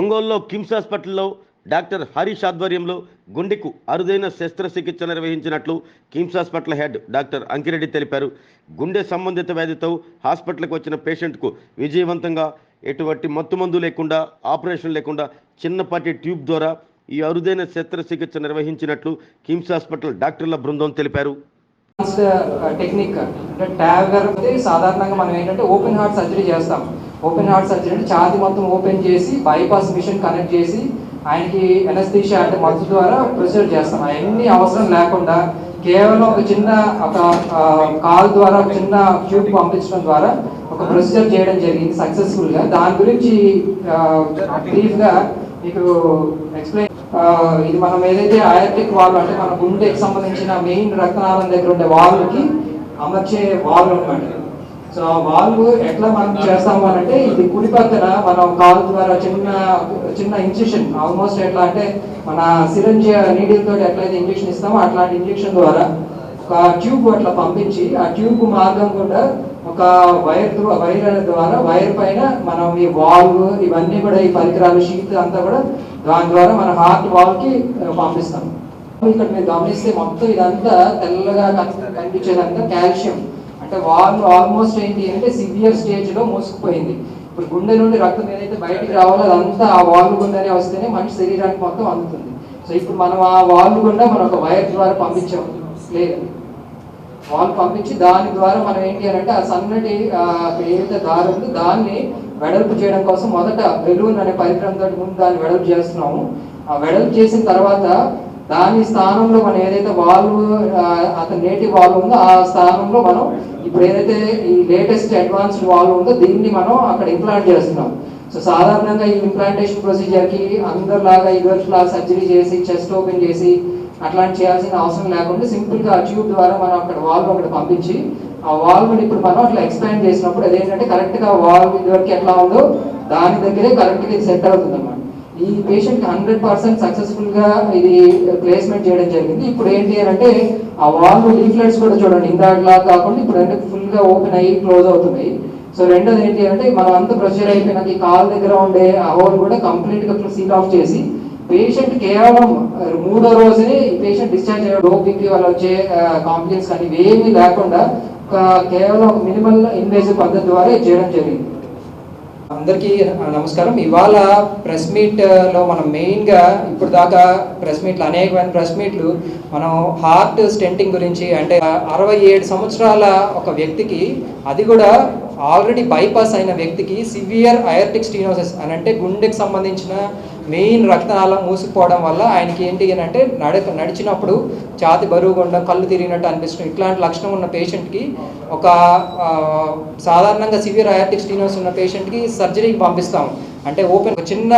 ఒంగోలులో కిమ్స్ హాస్పిటల్లో డాక్టర్ హరీష్ ఆధ్వర్యంలో గుండెకు అరుదైన శస్త్రచికిత్స నిర్వహించినట్లు KIMS hospital head doctor Ankireddy తెలిపారు. గుండె సంబంధిత వ్యాధితో హాస్పిటల్కి వచ్చిన పేషెంట్కు విజయవంతంగా ఎటువంటి మత్తుమందు లేకుండా ఆపరేషన్ లేకుండా చిన్నపాటి ట్యూబ్ ద్వారా ఈ అరుదైన శస్త్రచికిత్స నిర్వహించినట్లు కిమ్స్ హాస్పిటల్ డాక్టర్ల బృందం తెలిపారు. టెక్నిక్ uh, అంటే ట్యాగర్ సాధారణంగా మనం ఏంటంటే ఓపెన్ హార్ట్ సర్జరీ చేస్తాం. ఓపెన్ హార్ట్ సర్జరీ అంటే ఛాతి మొత్తం ఓపెన్ చేసి బైపాస్ మిషన్ కనెక్ట్ చేసి ఆయనకి ఎనస్థీషియా అంటే మత్తు ద్వారా ప్రొసీజర్ చేస్తాం. అవన్నీ అవసరం లేకుండా కేవలం ఒక చిన్న ఒక కాల్ ద్వారా ఒక చిన్న ట్యూబ్ పంపించడం ద్వారా ఒక ప్రొసీజర్ చేయడం జరిగింది సక్సెస్ఫుల్గా. దాని గురించి బ్రీఫ్గా మీకు ఎక్స్ప్లెయిన్ ఇది మనం ఏదైతే ఆయాటిక్ వాల్వ్ అంటే మన గుండెకి సంబంధించిన మెయిన్ రక్తనాళం దగ్గర ఉండే వాల్వ్కి అమర్చే వాల్వ్ అనమాట సో ఆ వాల్వ్ ఎట్లా మనం చేస్తాము అని అంటే ఇది కుడి పక్కన మనం కాల్ ద్వారా చిన్న చిన్న ఇంజెక్షన్ ఆల్మోస్ట్ ఎట్లా అంటే మన సిరంజ్ నీడిల్ తోటి ఎట్లయితే ఇంజెక్షన్ ఇస్తామో అట్లాంటి ఇంజెక్షన్ ద్వారా ఒక ట్యూబ్ అట్లా పంపించి ఆ ట్యూబ్ మార్గం కూడా ఒక వైర్ వైర్ ద్వారా వైర్ పైన మనం ఈ వాల్వ్ ఇవన్నీ కూడా ఈ పరికరాలు షీట్ అంతా కూడా దాని ద్వారా మన హార్ట్ వాల్కి పంపిస్తాం. ఇక్కడ మీరు గమనిస్తే మొత్తం ఇదంతా తెల్లగా కనిపించేదంతా కాల్షియం. అంటే వాళ్ళు ఆల్మోస్ట్ ఏంటి అంటే సివియర్ స్టేజ్లో ఇప్పుడు గుండె నుండి రక్తం ఏదైతే బయటికి రావాలో అదంతా ఆ వాల్వ్ గుండానే వస్తేనే మనిషి శరీరానికి మొత్తం అందుతుంది. సో ఇప్పుడు మనం ఆ వాల్వ్ గుండా మనం ఒక వైర్ ద్వారా పంపించాము లేదు వాళ్ళు పంపించి దాని ద్వారా మనం ఏంటి అని అంటే ఆ సన్నటి ఏదైతే దారి ఉందో దాన్ని వెడల్పు చేయడం కోసం మొదట బెలూన్ అనే పరికరంతో ముందు దాన్ని వెడల్పు చేస్తున్నాము. ఆ వెడల్పు చేసిన తర్వాత దాని స్థానంలో మనం ఏదైతే వాల్వ్ అతని నేటివ్ వాల్వ్ ఉందో ఆ స్థానంలో మనం ఇప్పుడు ఏదైతే ఈ లేటెస్ట్ అడ్వాన్స్డ్ వాల్వ్ ఉందో దీన్ని మనం అక్కడ ఇంప్లాంట్ చేస్తున్నాం. సో సాధారణంగా ఈ ఇంప్లాంటేషన్ ప్రొసీజర్కి అందరిలాగా ఇదివరకులా సర్జరీ చేసి చెస్ట్ ఓపెన్ చేసి అట్లాంటి చేయాల్సిన అవసరం లేకుండా సింపుల్గా ట్యూబ్ ద్వారా మనం అక్కడ వాల్వ్ అక్కడ పంపించి ఆ వాల్వ్ని ఇప్పుడు మనం అట్లా ఎక్స్పాండ్ చేసినప్పుడు అదేంటంటే కరెక్ట్గా వాల్వ్ ఇదివరకు ఎట్లా ఉందో దాని దగ్గరే కరెక్ట్గా ఇది సెట్ అవుతుంది అన్నమాట ఈ పేషెంట్ హండ్రెడ్ పర్సెంట్ సక్సెస్ఫుల్గా ఇది ప్లేస్మెంట్ చేయడం జరిగింది. ఇప్పుడు ఏంటి అని అంటే ఆ వాళ్ళు లీఫ్లెట్స్ కూడా చూడండి ఇందాకలా కాకుండా ఇప్పుడు అంటే ఫుల్గా ఓపెన్ అయ్యి క్లోజ్ అవుతున్నాయి. సో రెండోది ఏంటి అంటే మనం అంత ప్రెషర్ అయిపోయినాక ఈ కాల్ దగ్గర ఉండే ఆ హోల్ కూడా కంప్లీట్గా సీల్ ఆఫ్ చేసి పేషెంట్ కేవలం మూడో రోజునే పేషెంట్ డిశ్చార్జ్ అయ్యే డోపింగ్ వల్ల వచ్చే కాంప్లికెన్స్ కానీ ఇవేమీ లేకుండా కేవలం మినిమల్ ఇన్వేసివ్ పద్ధతి ద్వారా చేయడం జరిగింది. అందరికీ నమస్కారం. ఇవాళ ప్రెస్ మీట్లో మనం మెయిన్గా ఇప్పుడు దాకా ప్రెస్ మీట్లు అనేకమైన ప్రెస్ మీట్లు మనం హార్ట్ స్టెంటింగ్ గురించి అంటే అరవై ఏడు సంవత్సరాల ఒక వ్యక్తికి అది కూడా ఆల్రెడీ బైపాస్ అయిన వ్యక్తికి సివియర్ అయర్టిక్ స్టీనోసిస్ అని అంటే గుండెకి సంబంధించిన మెయిన్ రక్తనాళం మూసుకుపోవడం వల్ల ఆయనకి ఏంటి అని అంటే నడత నడిచినప్పుడు ఛాతి బరువుగా ఉండడం కళ్ళు తిరిగినట్టు అనిపిస్తుంది. ఇట్లాంటి లక్షణం ఉన్న పేషెంట్కి ఒక సాధారణంగా సివియర్ అయాటిక్ స్టీనోస్ ఉన్న పేషెంట్కి సర్జరీకి పంపిస్తాం అంటే ఓపెన్ చిన్న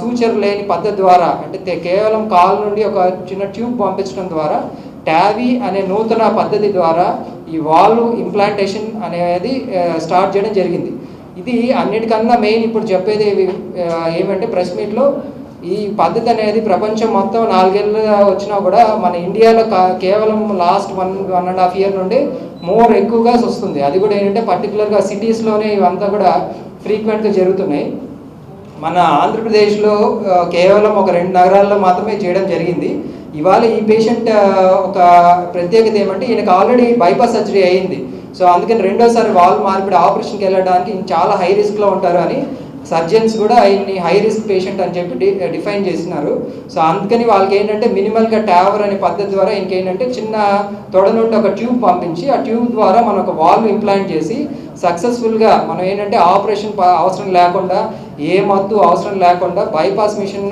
సూచర్ లేని పద్ధతి ద్వారా అంటే కేవలం కాల్ నుండి ఒక చిన్న ట్యూబ్ పంపించడం ద్వారా ట్యావీ అనే నూతన పద్ధతి ద్వారా ఈ వాల్వ్ ఇంప్లాంటేషన్ అనేది స్టార్ట్ చేయడం జరిగింది. ఇది అన్నిటికన్నా మెయిన్ ఇప్పుడు చెప్పేది ఏమంటే ప్రెస్ మీట్లో ఈ పద్ధతి అనేది ప్రపంచం మొత్తం నాలుగేళ్ళు వచ్చినా కూడా మన ఇండియాలో కా- కేవలం last one one and half year నుండి మోర్ ఎక్కువగా వస్తుంది. అది కూడా ఏంటంటే పర్టికులర్గా సిటీస్లోనే ఇవంతా కూడా ఫ్రీక్వెంట్గా జరుగుతున్నాయి. మన ఆంధ్రప్రదేశ్లో కేవలం ఒక రెండు నగరాల్లో మాత్రమే చేయడం జరిగింది. ఇవాళ ఈ పేషెంట్ ఒక ప్రత్యేకత ఏమంటే ఈయనకు ఆల్రెడీ బైపాస్ సర్జరీ అయింది. సో అందుకని రెండోసారి వాల్ మార్పిడి ఆపరేషన్కి వెళ్ళడానికి చాలా హై రిస్క్లో ఉంటారు అని సర్జన్స్ కూడా ఆయన్ని హై రిస్క్ పేషెంట్ అని చెప్పి డిఫైన్ చేసినారు. సో అందుకని వాళ్ళకి ఏంటంటే మినిమల్గా ట్యావర్ అనే పద్ధతి ద్వారా ఇంకేంటంటే చిన్న తొడ నుండి ఒక ట్యూబ్ పంపించి ఆ ట్యూబ్ ద్వారా మనం ఒక వాల్వ్ ఇంప్లాంట్ చేసి సక్సెస్ఫుల్గా మనం ఏంటంటే ఆపరేషన్ ప- అవసరం లేకుండా ఏ మత్తు అవసరం లేకుండా బైపాస్ మిషన్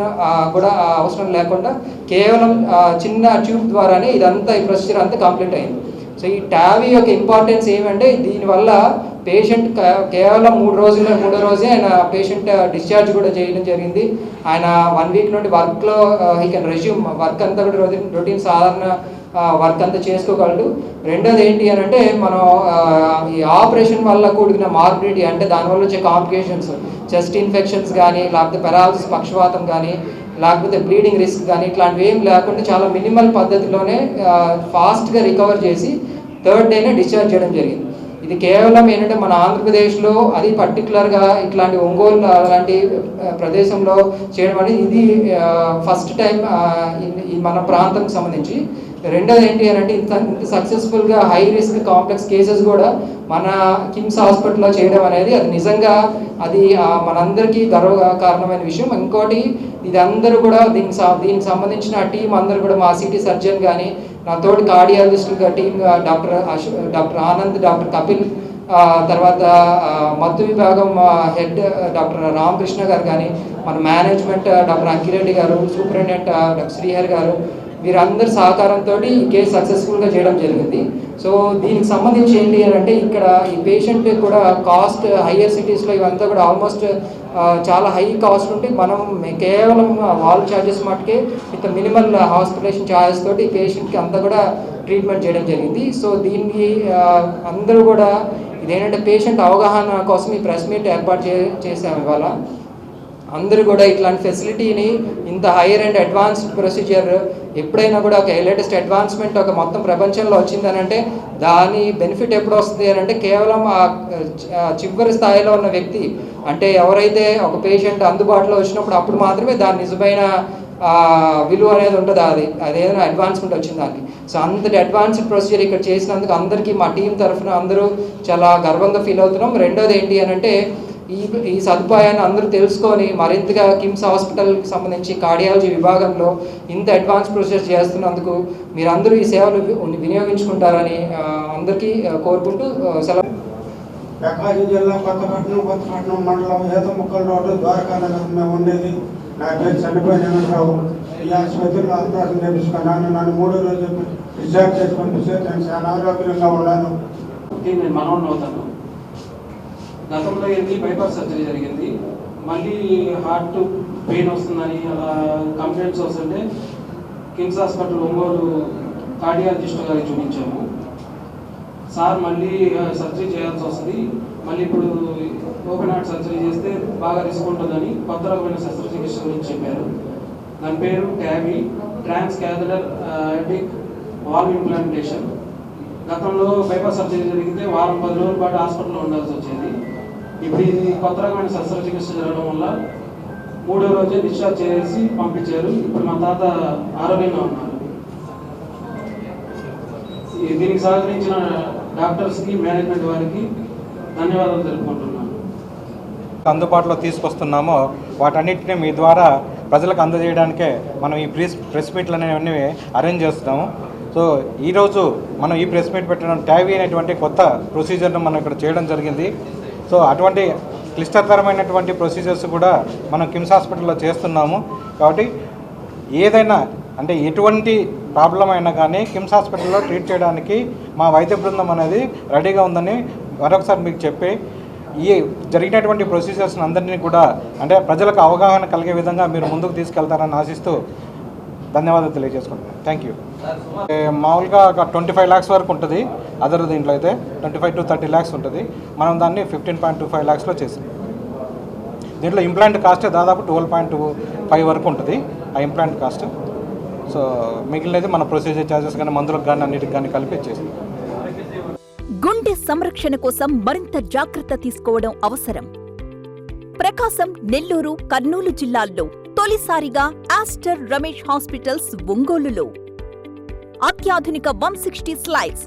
కూడా అవసరం లేకుండా కేవలం చిన్న ట్యూబ్ ద్వారానే ఇదంతా ఈ ప్రొసీజర్ అంతా కంప్లీట్ అయింది. సో ఈ ట్యావీ యొక్క ఇంపార్టెన్స్ ఏమంటే దీనివల్ల పేషెంట్ కేవలం మూడు రోజులు మూడో రోజే ఆయన పేషెంట్ డిశ్చార్జ్ uh, కూడా చేయడం జరిగింది. ఆయన వన్ వీక్ నుండి వర్క్లో ఈ కెన్ రెజ్యూమ్ వర్క్ అంతా కూడా రొటీన్ రొటీన్ సాధారణ uh, వర్క్ అంతా చేసుకోగలడు. రెండోది ఏంటి అని అంటే మనం uh, ఈ ఆపరేషన్ వల్ల కూడిన మార్బిలిటీ అంటే దానివల్ల వచ్చే కాంప్లికేషన్స్ చెస్ట్ ఇన్ఫెక్షన్స్ కానీ లేకపోతే పెరాలసిస్ పక్షవాతం కానీ లేకపోతే బ్లీడింగ్ రిస్క్ కానీ ఇట్లాంటివి ఏం లేకుండా చాలా మినిమల్ పద్ధతిలోనే ఫాస్ట్గా రికవర్ చేసి థర్డ్ డేనే డిశ్చార్జ్ చేయడం జరిగింది. ఇది కేవలం ఏంటంటే మన ఆంధ్రప్రదేశ్లో అది పర్టికులర్గా ఇట్లాంటి ఒంగోలు అలాంటి ప్రదేశంలో చేయడం అనేది ఇది ఫస్ట్ టైం మన ప్రాంతంకి సంబంధించి. రెండోది ఏంటి అని అంటే ఇంత ఇంత సక్సెస్ఫుల్గా హై రిస్క్ కాంప్లెక్స్ కేసెస్ కూడా మన కిమ్స్ హాస్పిటల్లో చేయడం అనేది అది నిజంగా అది మనందరికీ గర్వ కారణమైన విషయం. ఇంకోటి ఇది అందరూ కూడా దీనికి దీనికి సంబంధించిన టీం అందరూ కూడా మా సిటీ సర్జన్ కానీ నా తోటి కార్డియాలజిస్టులుగా team doctor doctor Anand doctor Kapil తర్వాత మత్తు విభాగం హెడ్ డాక్టర్ రామకృష్ణ గారు కానీ మన మేనేజ్మెంట్ డాక్టర్ అంకిరెడ్డి గారు సూపరింటెండెంట్ డాక్టర్ శ్రీహరి గారు వీరందరి సహకారంతో ఈ కేసు సక్సెస్ఫుల్గా చేయడం జరిగింది. సో దీనికి సంబంధించి ఏంటి అని అంటే ఇక్కడ ఈ పేషెంట్ కూడా కాస్ట్ హయ్యర్ సిటీస్లో ఇవంతా కూడా ఆల్మోస్ట్ చాలా హై కాస్ట్ ఉంటే మనం కేవలం వాల్ ఛార్జెస్ మటుకే ఇంత మినిమల్ హాస్పిటలేషన్ ఛార్జెస్ తోటి ఈ పేషెంట్కి అంతా కూడా ట్రీట్మెంట్ చేయడం జరిగింది. సో దీనికి అందరూ కూడా ఇదేంటంటే పేషెంట్ అవగాహన కోసం ఈ ప్రెస్ మీట్ ఏర్పాటు చే చేసాము ఇవాళ. అందరూ కూడా ఇట్లాంటి ఫెసిలిటీని ఇంత హైయర్ అండ్ అడ్వాన్స్డ్ ప్రొసీజర్ ఎప్పుడైనా కూడా ఒక లేటెస్ట్ అడ్వాన్స్మెంట్ ఒక మొత్తం ప్రపంచంలో వచ్చిందని అంటే దాని బెనిఫిట్ ఎప్పుడు వస్తుంది అని అంటే కేవలం ఆ చివరి స్థాయిలో ఉన్న వ్యక్తి అంటే ఎవరైతే ఒక పేషెంట్ అందుబాటులో వచ్చినప్పుడు అప్పుడు మాత్రమే దాని నిజమైన విలువ అనేది ఉంటుంది. అది అదేదైనా అడ్వాన్స్మెంట్ వచ్చింది దానికి. సో అంతటి అడ్వాన్స్డ్ ప్రొసీజర్ ఇక్కడ చేసినందుకు అందరికీ మా టీం తరఫున అందరూ చాలా గర్వంగా ఫీల్ అవుతున్నాం. రెండోది ఏంటి అని అంటే ఈ ఈ సదుపాయాన్ని అందరూ తెలుసుకొని మరింతగా కిమ్స్ హాస్పిటల్కి సంబంధించి కార్డియాలజీ విభాగంలో ఇంత అడ్వాన్స్ ప్రొసీజర్ చేస్తున్నందుకు మీరందరూ ఈ సేవలు వినియోగించుకుంటారని అందరికీ కోరుకుంటూ సెలవు. ప్రకాశం జిల్లా కొత్తపట్నం కొత్తపట్నం మండలం ఈతముక్కల రోడ్డు ద్వారకా నగర్ మేము ఉండేది. నా పేరు చనిపోయిన వెంకట్రావు ఈ ఆసుపత్రిలో ఆపరేషన్ చేపించుకున్నాను నన్ను మూడో రోజు డిశ్చార్జ్ చేసి పంపిస్తే నేను చాలా ఆరోగ్యంగా ఉన్నాను. నేను మనోడిని అవుతాను గతంలో ఏంటి? బైపాస్ సర్జరీ జరిగింది. మళ్ళీ హార్ట్ పెయిన్ వస్తుందని అలా కంప్లైంట్స్ వస్తుంటే కిమ్స్ హాస్పిటల్ ఒంగోలు కార్డియాలజిస్ట్ గారికి చూపించాము. సార్ మళ్ళీ సర్జరీ చేయాల్సి వస్తుంది. మళ్ళీ ఇప్పుడు ఓపెన్ హార్ట్ సర్జరీ చేస్తే బాగా రిస్క్ ఉంటుందని కొత్త రకమైన శస్త్రచికిత్స గురించి చెప్పారు. దాని పేరు ట్యాబీ ట్రాన్స్ క్యాథలర్ ఎపిక్ వాల్వ్ ఇంప్లాంటేషన్. గతంలో బైపాస్ సర్జరీ జరిగితే వారం పది రోజుల పాటు హాస్పిటల్లో ఉండాల్సి వచ్చేది. ఇప్పుడు ఇది కొత్త రకమైన శస్త్రచికిత్స జరగడం వల్ల మూడో రోజే డిశ్చార్జ్ చేసి పంపించారు. ఇప్పుడు మా తాత ఆరోగ్యంగా ఉన్నారు. దీనికి సహకరించిన డాక్టర్స్కి మేనేజ్మెంట్ వారికి ధన్యవాదాలు తెలుపుకుంటున్నాను. అందుబాటులో తీసుకొస్తున్నామో వాటన్నిటిని మీ ద్వారా ప్రజలకు అందజేయడానికే మనం ఈ ప్రెస్ ప్రెస్ మీట్లు అనేవన్నీ అరేంజ్ చేస్తున్నాము. సో ఈరోజు మనం ఈ ప్రెస్ మీట్ పెట్టడం ట్యావీ అనేటువంటి కొత్త ప్రొసీజర్ను మనం ఇక్కడ చేయడం జరిగింది. సో అటువంటి క్లిష్టతరమైనటువంటి ప్రొసీజర్స్ కూడా మనం కిమ్స్ హాస్పిటల్లో చేస్తున్నాము. కాబట్టి ఏదైనా అంటే ఎటువంటి ప్రాబ్లం అయినా కానీ కిమ్స్ హాస్పిటల్లో ట్రీట్ చేయడానికి మా వైద్య బృందం అనేది రెడీగా ఉందని మరొకసారి మీకు చెప్పి ఈ జరిగినటువంటి ప్రొసీజర్స్ అందరినీ కూడా అంటే ప్రజలకు అవగాహన కలిగే విధంగా మీరు ముందుకు తీసుకెళ్తారని ఆశిస్తూ ధన్యవాదాలు తెలియజేసుకుంటున్నాను. థ్యాంక్ యూ మామూలుగా ఒక ట్వంటీ ఫైవ్ ల్యాక్స్ వరకు ఉంటుంది. అదర్ దీంట్లో అయితే twenty five to thirty lakhs ఉంటుంది. మనం దాన్ని ఫిఫ్టీన్ పాయింట్ టూ ఫైవ్ ల్యాక్స్లో చేసాం. దీంట్లో ఇంప్లాంట్ కాస్ట్ దాదాపు ట్వెల్వ్ పాయింట్ ఫైవ్ వరకు ఉంటుంది. ఆ ఇంప్లాంట్ కాస్ట్ సో మిగిలినది మన ప్రొసీజర్ ఛార్జెస్ కానీ మందులకు కానీ అన్నిటికి కానీ కలిపి ఇచ్చేసింది గుండె సంరక్షణ కోసం మరింత జాగ్రత్త తీసుకోవడం అవసరం. ప్రకాశం నెల్లూరు కర్నూలు జిల్లాల్లో తొలిసారిగా ఆస్టర్ రమేష్ హాస్పిటల్స్ ఒంగోలులో. అత్యాధునిక వన్ సిక్స్టీ స్లైడ్స్